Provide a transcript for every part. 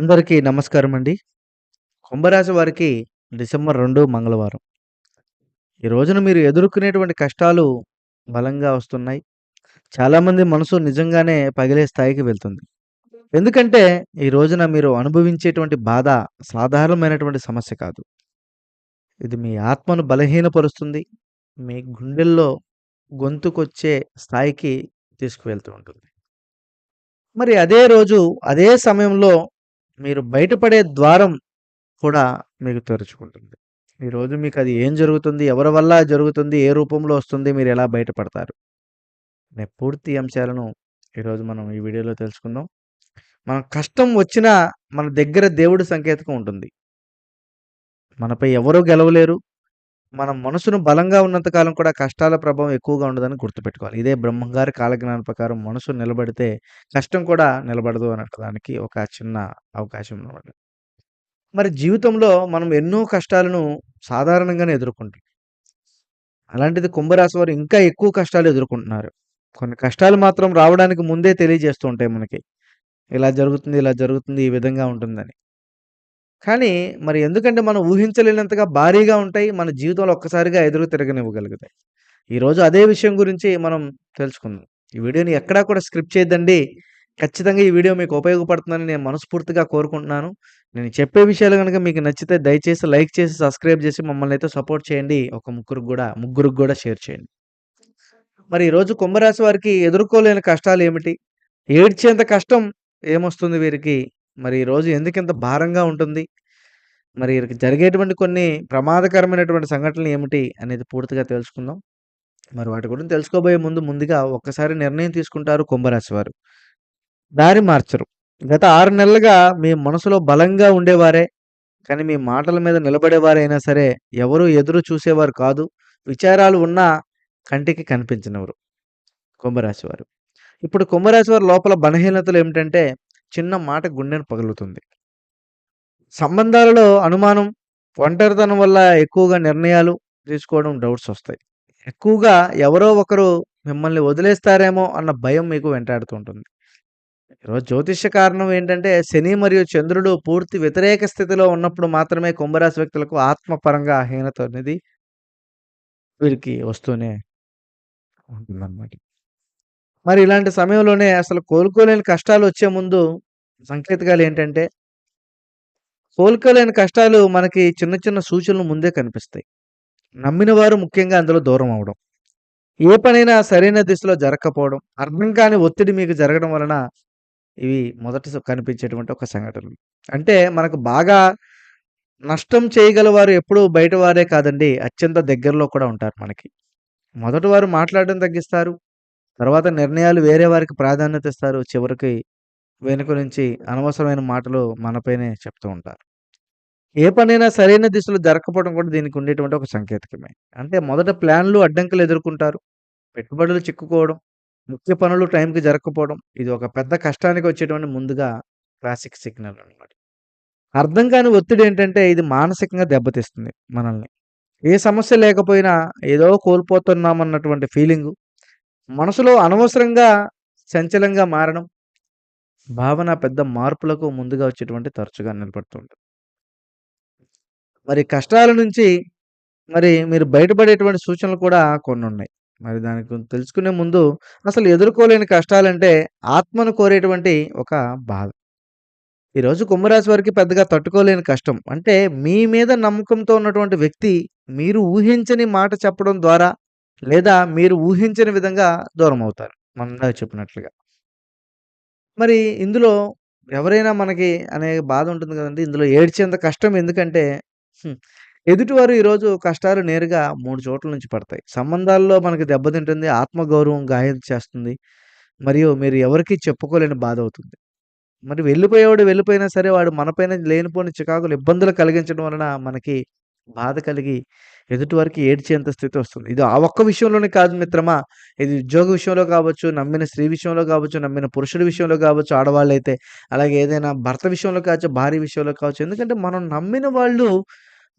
అందరికీ నమస్కారం అండి. కుంభరాశి వారికి డిసెంబర్ రెండు మంగళవారం. ఈ రోజున మీరు ఎదుర్కొనేటువంటి కష్టాలు బలంగా వస్తున్నాయి. చాలామంది మనసు నిజంగానే పగిలే స్థాయికి వెళ్తుంది. ఎందుకంటే ఈ రోజున మీరు అనుభవించేటువంటి బాధ సాధారణమైనటువంటి సమస్య కాదు. ఇది మీ ఆత్మను బలహీనపరుస్తుంది. మీ గుండెల్లో గొంతుకొచ్చే స్థాయికి తీసుకువెళ్తూ ఉంటుంది. మరి అదే రోజు, అదే సమయంలో మీరు బయటపడే ద్వారం కూడా మీకు తెరుచుకుంటుంది. ఈరోజు మీకు అది ఏం జరుగుతుంది? ఎవరి వల్ల జరుగుతుంది? ఏ రూపంలో వస్తుంది? మీరు ఎలా బయటపడతారు? అనే పూర్తి అంశాలను ఈరోజు మనం ఈ వీడియోలో తెలుసుకుందాం. మన కష్టం వచ్చినా మన దగ్గర దేవుడి సంకేతకం ఉంటుంది. మనపై ఎవరు గెలవలేరు. మన మనసును బలంగా ఉన్నంత కాలం కూడా కష్టాల ప్రభావం ఎక్కువగా ఉండదని గుర్తుపెట్టుకోవాలి. ఇదే బ్రహ్మంగారి కాలజ్ఞానం ప్రకారం మనసు నిలబడితే కష్టం కూడా నిలబడదు అనడానికి ఒక చిన్న అవకాశం అన్నమాట. మరి జీవితంలో మనం ఎన్నో కష్టాలను సాధారణంగానే ఎదుర్కొంటాం. అలాంటిది కుంభరాశి వారు ఇంకా ఎక్కువ కష్టాలు ఎదుర్కొంటున్నారు. కొన్ని కష్టాలు మాత్రం రావడానికి ముందే తెలియజేస్తూ ఉంటాయి మనకి. ఇలా జరుగుతుంది, ఇలా జరుగుతుంది, ఈ విధంగా ఉంటుందని. కానీ మరి ఎందుకంటే మనం ఊహించలేనంతగా భారీగా ఉంటాయి. మన జీవితంలో ఒక్కసారిగా ఎదురు తిరగనివ్వగలుగుతాయి. ఈరోజు అదే విషయం గురించి మనం తెలుసుకుందాం. ఈ వీడియోని ఎక్కడా కూడా స్క్రిప్ట్ చేయొద్దండి. ఖచ్చితంగా ఈ వీడియో మీకు ఉపయోగపడుతుందని నేను మనస్ఫూర్తిగా కోరుకుంటున్నాను. నేను చెప్పే విషయాలు కనుక మీకు నచ్చితే దయచేసి లైక్ చేసి, సబ్స్క్రైబ్ చేసి మమ్మల్ని అయితే సపోర్ట్ చేయండి. ఒక ముగ్గురికి కూడా ముగ్గురికి కూడా షేర్ చేయండి. మరి ఈరోజు కుంభరాశి వారికి ఎదుర్కోలేని కష్టాలు ఏమిటి? ఏడ్చేంత కష్టం ఏమొస్తుంది వీరికి? మరి ఈరోజు ఎందుకింత భారంగా ఉంటుంది? మరి జరిగేటువంటి కొన్ని ప్రమాదకరమైనటువంటి సంఘటనలు ఏమిటి? అనేది పూర్తిగా తెలుసుకుందాం. మరి వాటి గురించి తెలుసుకోబోయే ముందు ముందుగా ఒక్కసారి నిర్ణయం తీసుకుంటారు కుంభరాశి వారు. దారి మార్చరు. గత 6 నెలలుగా మీ మనసులో బలంగా ఉండేవారే, కానీ మీ మాటల మీద నిలబడేవారైనా సరే ఎవరు ఎదురు చూసేవారు కాదు. విచారాలు ఉన్నా కంటికి కనిపించనివ్వరు. కుంభరాశి వారు. ఇప్పుడు కుంభరాశి వారి లోపల బలహీనతలు ఏమిటంటే చిన్న మాట గుండెను పగులుతుంది. సంబంధాలలో అనుమానం, ఒంటరితనం వల్ల ఎక్కువగా నిర్ణయాలు తీసుకోవడం డౌట్స్ వస్తాయి. ఎక్కువగా ఎవరో ఒకరు మిమ్మల్ని వదిలేస్తారేమో అన్న భయం మీకు వెంటాడుతూ ఉంటుంది. ఈరోజు జ్యోతిష్య కారణం ఏంటంటే శని మరియు చంద్రుడు పూర్తి వ్యతిరేక స్థితిలో ఉన్నప్పుడు మాత్రమే కుంభరాశి వ్యక్తులకు ఆత్మపరంగా హీనత అనేది వీరికి వస్తూనే ఉంటుందన్నమాట. మరి ఇలాంటి సమయంలోనే అసలు కోలుకోలేని కష్టాలు వచ్చే ముందు సంకేతకాలు ఏంటంటే కోలుకోలేని కష్టాలు మనకి చిన్న చిన్న సూచనలు ముందే కనిపిస్తాయి. నమ్మిన వారు ముఖ్యంగా అందులో దూరం అవ్వడం. ఏ పనైనా సరైన దిశలో జరగకపోవడం, అర్థం కాని ఒత్తిడి మీకు జరగడం వలన ఇవి మొదట కనిపించేటువంటి ఒక సంఘటనలు. అంటే మనకు బాగా నష్టం చేయగలవారు ఎప్పుడూ బయట వారే కాదండి. అత్యంత దగ్గరలో కూడా ఉంటారు మనకి. మొదటి వారు మాట్లాడడం తగ్గిస్తారు. తర్వాత నిర్ణయాలు వేరే వారికి ప్రాధాన్యత ఇస్తారు. చివరికి వెనుక నుంచి అనవసరమైన మాటలు మనపైనే చెప్తూ ఉంటారు. ఏ పనైనా సరైన దిశలో జరగకపోవడం కూడా దీనికి ఉండేటువంటి ఒక సంకేతకమే. అంటే మొదట ప్లాన్‌లు అడ్డంకులు ఎదుర్కొంటారు. పెట్టుబడులు చిక్కుకోవడం, ముఖ్య పనులు టైంకి జరగకపోవడం ఇది ఒక పెద్ద కష్టానికి వచ్చేటువంటి ముందుగా క్లాసిక్ సిగ్నల్ అనమాట అర్థం కాని ఒత్తిడి ఏంటంటే ఇది మానసికంగా దెబ్బతీస్తుంది మనల్ని. ఏ సమస్య లేకపోయినా ఏదో కోల్పోతున్నామన్నటువంటి ఫీలింగు. మనసులో అనవసరంగా సంచలంగా మారడం. భావన పెద్ద మార్పులకు ముందుగా వచ్చేటువంటి తరచుగా నిలబడుతూ ఉంటుంది. మరి కష్టాల నుంచి మరి మీరు బయటపడేటువంటి సూచనలు కూడా కొన్ని ఉన్నాయి మరి దాని గురించి తెలుసుకునే ముందు అసలు ఎదుర్కోలేని కష్టాలంటే ఆత్మను కోరేటువంటి ఒక బాధ. ఈరోజు కుంభరాశి వారికి పెద్దగా తట్టుకోలేని కష్టం. అంటే మీ మీద నమ్మకంతో ఉన్నటువంటి వ్యక్తి మీరు ఊహించని మాట చెప్పడం ద్వారా లేదా మీరు ఊహించని విధంగా దూరమవుతారు. మనం చెప్పినట్లుగా. మరి ఇందులో ఎవరైనా మనకి అనే బాధ ఉంటుంది కదండి ఇందులో ఏడ్చేంత కష్టం ఎందుకంటే ఎదుటివారు ఈరోజు కష్టాలు నేరుగా మూడు చోట్ల నుంచి పడతాయి. సంబంధాల్లో మనకి దెబ్బతింటుంది. ఆత్మగౌరవం గాయం చేస్తుంది. మరియు మీరు ఎవరికీ చెప్పుకోలేని బాధ అవుతుంది. మరి వెళ్ళిపోయేవాడు వెళ్ళిపోయినా సరే వాడు మనపైన లేనిపోని చికాకులు, ఇబ్బందులు కలిగించడం వలన మనకి బాధ కలిగి ఎదుటివారికి ఏడ్చేంత స్థితి వస్తుంది. ఇది ఆ ఒక్క విషయంలోనే కాదు మిత్రమా. ఇది ఉద్యోగ విషయంలో కావచ్చు, నమ్మిన స్త్రీ విషయంలో కావచ్చు, నమ్మిన పురుషుడి విషయంలో కావచ్చు, ఆడవాళ్ళైతే అలాగే ఏదైనా భర్త విషయంలో కావచ్చు, భార్య విషయంలో కావచ్చు. ఎందుకంటే మనం నమ్మిన వాళ్ళు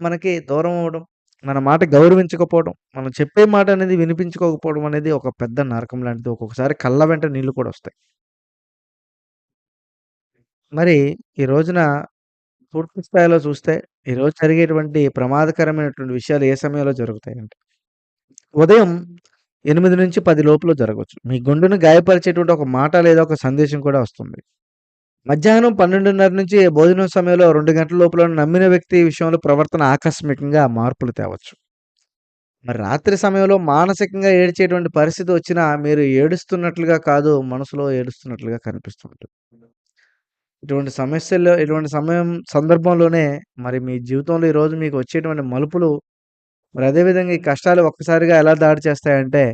మనకి దూరం అవ్వడం, మన మాట గౌరవించకపోవడం, మనం చెప్పే మాట అనేది వినిపించుకోకపోవడం అనేది ఒక పెద్ద నరకం లాంటిది. ఒక్కొక్కసారి కళ్ళ వెంట నీళ్ళు కూడా వస్తాయి. మరి ఈ రోజున పూర్తి స్థాయిలో చూస్తే ఈరోజు జరిగేటువంటి ప్రమాదకరమైనటువంటి విషయాలు ఏ సమయంలో జరుగుతాయంటే ఉదయం 8-10 లోపల జరగవచ్చు మీ గుండెను గాయపరిచేటువంటి ఒక మాట లేదా ఒక సందేశం కూడా వస్తుంది. మధ్యాహ్నం 12:30 నుంచి భోజనం సమయంలో రెండు గంటల లోపల నమ్మిన వ్యక్తి విషయంలో ప్రవర్తన ఆకస్మికంగా మార్పులు తేవచ్చు. మరి రాత్రి సమయంలో మానసికంగా ఏడ్చేటువంటి పరిస్థితి వచ్చినా మీరు ఏడుస్తున్నట్లుగా కాదు, మనసులో ఏడుస్తున్నట్లుగా కనిపిస్తుంటుంది ఇటువంటి సమస్యల్లో ఇటువంటి సమయం సందర్భంలోనే మరి మీ జీవితంలో ఈరోజు మీకు వచ్చేటువంటి మలుపులు మరి అదే విధంగా ఈ కష్టాలు ఒక్కసారిగా ఎలా దాడి చేస్తాయంటే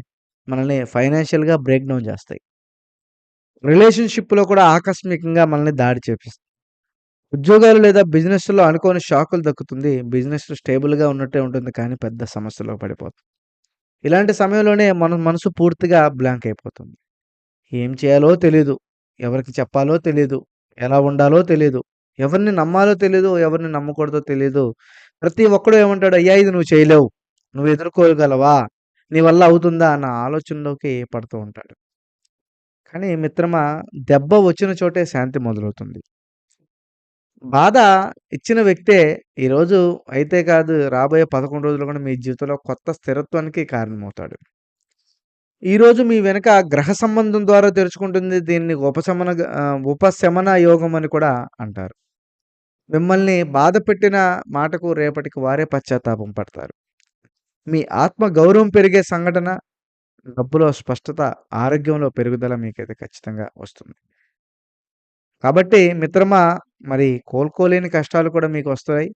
మనల్ని ఫైనాన్షియల్‌గా బ్రేక్ డౌన్ చేస్తాయి. రిలేషన్‌షిప్‌లో కూడా ఆకస్మికంగా మనల్ని దాడి చేపిస్తాయి. ఉద్యోగాలు లేదా బిజినెస్‌లో అనుకోని షాకులు దక్కుతుంది. బిజినెస్ స్టేబుల్‌గా ఉన్నట్టే ఉంటుంది కానీ పెద్ద సమస్యలో పడిపోతుంది ఇలాంటి సమయంలోనే మన మనసు పూర్తిగా బ్లాంక్ అయిపోతుంది. ఏం చేయాలో తెలియదు ఎవరికి చెప్పాలో తెలియదు ఎలా ఉండాలో తెలియదు ఎవరిని నమ్మాలో తెలియదు ఎవరిని నమ్మకూడదో తెలియదు ప్రతి ఒక్కడు ఏమంటాడు? "అయ్యా! ఇది నువ్వు చేయలేవు. నువ్వు ఎదుర్కోగలవా? నీ వల్ల అవుతుందా?" అన్న ఆలోచనలోకి పడుతూ ఉంటాడు. కానీ మిత్రమా దెబ్బ వచ్చిన చోటే శాంతి మొదలవుతుంది. బాధ ఇచ్చిన వ్యక్తే ఈరోజు అయితే కాదు రాబోయే 11 రోజులు కూడా మీ జీవితంలో కొత్త స్థిరత్వానికి కారణమవుతాడు. ఈరోజు మీ వెనుక గ్రహ సంబంధం ద్వారా తెరుచుకుంటుంది. దీన్ని ఉపశమన ఉపశమన యోగం అని కూడా అంటారు. మిమ్మల్ని బాధపెట్టిన మాటకు రేపటికి వారే పశ్చాత్తాపం పడతారు. మీ ఆత్మ గౌరవం పెరిగే సంఘటన, డబ్బులో స్పష్టత, ఆరోగ్యంలో పెరుగుదల మీకైతే ఖచ్చితంగా వస్తుంది. కాబట్టి మిత్రమా మరి కోలుకోలేని కష్టాలు కూడా మీకు వస్తాయి.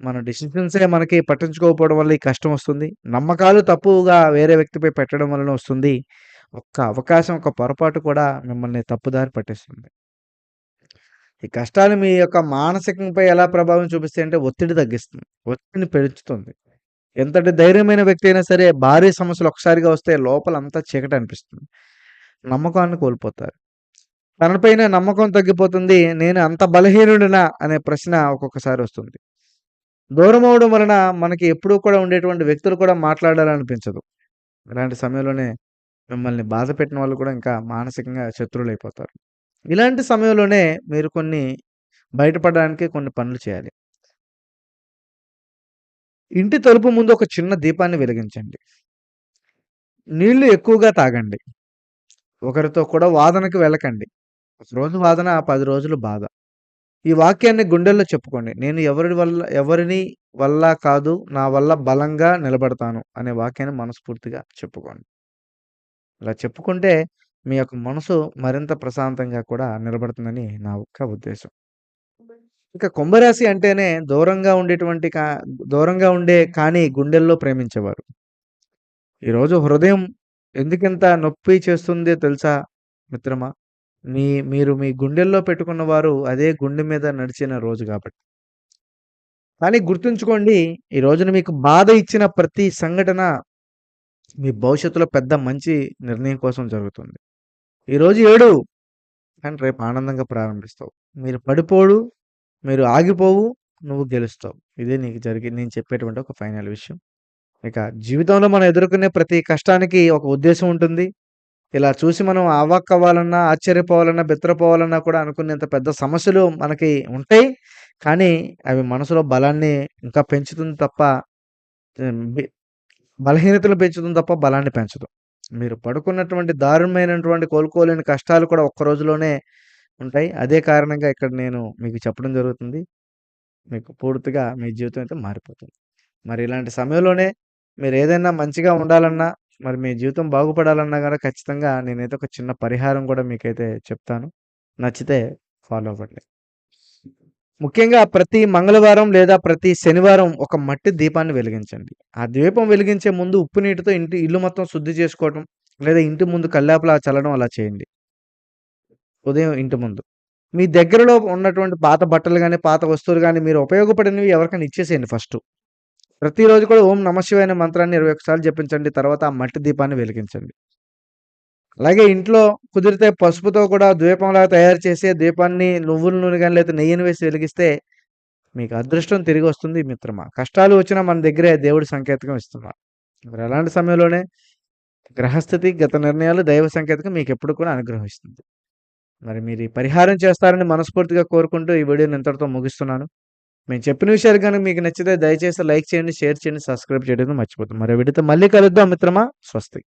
మన డిసిషన్సే మనకి పట్టించుకోకపోవడం వల్ల ఈ కష్టం వస్తుంది. నమ్మకాలు తప్పుగా వేరే వ్యక్తిపై పెట్టడం వలన వస్తుంది. ఒక్క అవకాశం, ఒక పొరపాటు కూడా మిమ్మల్ని తప్పుదారి పట్టేస్తుంది ఈ కష్టాలు మీ యొక్క మానసికంపై ఎలా ప్రభావం చూపిస్తాయంటే ఒత్తిడి తగ్గిస్తుంది. ఒత్తిడిని పెంచుతుంది. ఎంతటి ధైర్యమైన వ్యక్తి అయినా సరే భారీ సమస్యలు ఒక్కసారిగా వస్తే లోపల అంతా చీకటి అనిపిస్తుంది. నమ్మకాన్ని కోల్పోతారు. తనపైన నమ్మకం తగ్గిపోతుంది. నేను అంత బలహీనుడినా అనే ప్రశ్న ఒక్కొక్కసారి వస్తుంది. దూరం అవడం వలన మనకి ఎప్పుడూ కూడా ఉండేటువంటి వ్యక్తులు కూడా మాట్లాడాలనిపించదు. ఇలాంటి సమయంలోనే మిమ్మల్ని బాధపెట్టిన వాళ్ళు కూడా ఇంకా మానసికంగా శత్రువులైపోతారు. ఇలాంటి సమయంలోనే మీరు కొన్ని బయటపడడానికి కొన్ని పనులు చేయాలి. ఇంటి తలుపు ముందు ఒక చిన్న దీపాన్ని వెలిగించండి. నీళ్ళు ఎక్కువగా తాగండి. ఒకరితో కూడా వాదనకు వెళ్ళకండి. ఒకరోజు వాదన, 10 రోజులు బాధ. ఈ వాక్యాన్ని గుండెల్లో చెప్పుకోండి. నేను ఎవరి వల్ల ఎవరిని వల్ల కాదు, నా వల్ల బలంగా నిలబడతాను అనే వాక్యాన్ని మనస్ఫూర్తిగా చెప్పుకోండి. ఇలా చెప్పుకుంటే మీ యొక్క మనసు మరింత ప్రశాంతంగా కూడా నిలబడుతుందని నా యొక్క ఉద్దేశం. ఇక కుంభరాశి అంటేనే దూరంగా ఉండేటువంటి కా దూరంగా ఉండే కానీ గుండెల్లో ప్రేమించేవారు. ఈరోజు హృదయం ఎందుకింత నొప్పి చేస్తుందో తెలుసా మిత్రమా? మీ మీరు మీ గుండెల్లో పెట్టుకున్న వారు అదే గుండె మీద నడిచిన రోజు కాబట్టి. కానీ గుర్తుంచుకోండి ఈ రోజున మీకు బాధ ఇచ్చిన ప్రతి సంఘటన మీ భవిష్యత్తులో పెద్ద మంచి నిర్ణయం కోసం జరుగుతుంది. ఈరోజు ఏడు కానీ రేపు ఆనందంగా ప్రారంభిస్తావు. మీరు పడిపోడు, మీరు ఆగిపోవు, నువ్వు గెలుస్తావు. ఇదే నీకు జరిగి నేను చెప్పేటువంటి ఒక ఫైనల్ విషయం. ఇక జీవితంలో మనం ఎదుర్కొనే ప్రతి కష్టానికి ఒక ఉద్దేశం ఉంటుంది. ఇలా చూసి మనం అవ్వక్కవ్వాలన్నా ఆశ్చర్యపోవాలన్నా, బెత్తరపోవాలన్నా కూడా అనుకునేంత పెద్ద సమస్యలు మనకి ఉంటాయి. కానీ అవి మనసులో బలాన్ని ఇంకా పెంచుతుంది తప్ప బలహీనతలు పెంచుతుంది తప్ప బలాన్ని పెంచదు. మీరు పడుకున్నటువంటి దారుణమైనటువంటి కోలుకోలేని కష్టాలు కూడా ఒక్క రోజులోనే ఉంటాయి. అదే కారణంగా ఇక్కడ నేను మీకు చెప్పడం జరుగుతుంది. మీకు పూర్తిగా మీ జీవితం అయితే మారిపోతుంది. మరి ఇలాంటి సమయంలోనే మీరు ఏదైనా మంచిగా ఉండాలన్నా, మరి మీ జీవితం బాగుపడాలన్నా కూడా ఖచ్చితంగా నేనైతే ఒక చిన్న పరిహారం కూడా మీకైతే చెప్తాను. నచ్చితే ఫాలో అవ్వండి. ముఖ్యంగా ప్రతి మంగళవారం లేదా ప్రతి శనివారం ఒక మట్టి దీపాన్ని వెలిగించండి. ఆ దీపం వెలిగించే ముందు ఉప్పు నీటితో ఇంటి ఇల్లు మొత్తం శుద్ధి చేసుకోవటం, లేదా ఇంటి ముందు కల్లాపలా చల్లడం అలా చేయండి. ఉదయం ఇంటి ముందు. మీ దగ్గరలో ఉన్నటువంటి పాత బట్టలు కానీ పాత వస్తువులు కానీ మీరు ఉపయోగపడినవి ఎవరికైనా ఇచ్చేసేయండి ఫస్ట్ ప్రతిరోజు కూడా ఓం నమశివైన మంత్రాన్ని ఇరవై ఒకసారి జపించండి. తర్వాత ఆ మట్టి దీపాన్ని వెలిగించండి. అలాగే ఇంట్లో కుదిరితే పసుపుతో కూడా ద్వీపంలాగా తయారు చేసి దీపాన్ని నువ్వుల నూనె కానీ లేతే నెయ్యిని వేసి వెలిగిస్తే మీకు అదృష్టం తిరిగి వస్తుంది మిత్రమా. కష్టాలు వచ్చినా మన దగ్గరే దేవుడి సంకేతకం ఇస్తున్నారు. మరి అలాంటి సమయంలోనే గ్రహస్థితి, గత నిర్ణయాలు, దైవ సంకేతకం మీకు ఎప్పుడు కూడా అనుగ్రహిస్తుంది. మరి మీరు ఈ పరిహారం చేస్తారని మనస్ఫూర్తిగా కోరుకుంటూ ఈ వీడియోని ఇంతటితో ముగిస్తున్నాను. మేము చెప్పిన విషయాలు కానీ మీకు నచ్చితే దయచేసి లైక్ చేయండి, షేర్ చేయండి, సబ్స్క్రైబ్ చేయడం మర్చిపోద్దు. మరో విడితే మళ్ళీ కలుద్దాం మిత్రమా. స్వస్తి.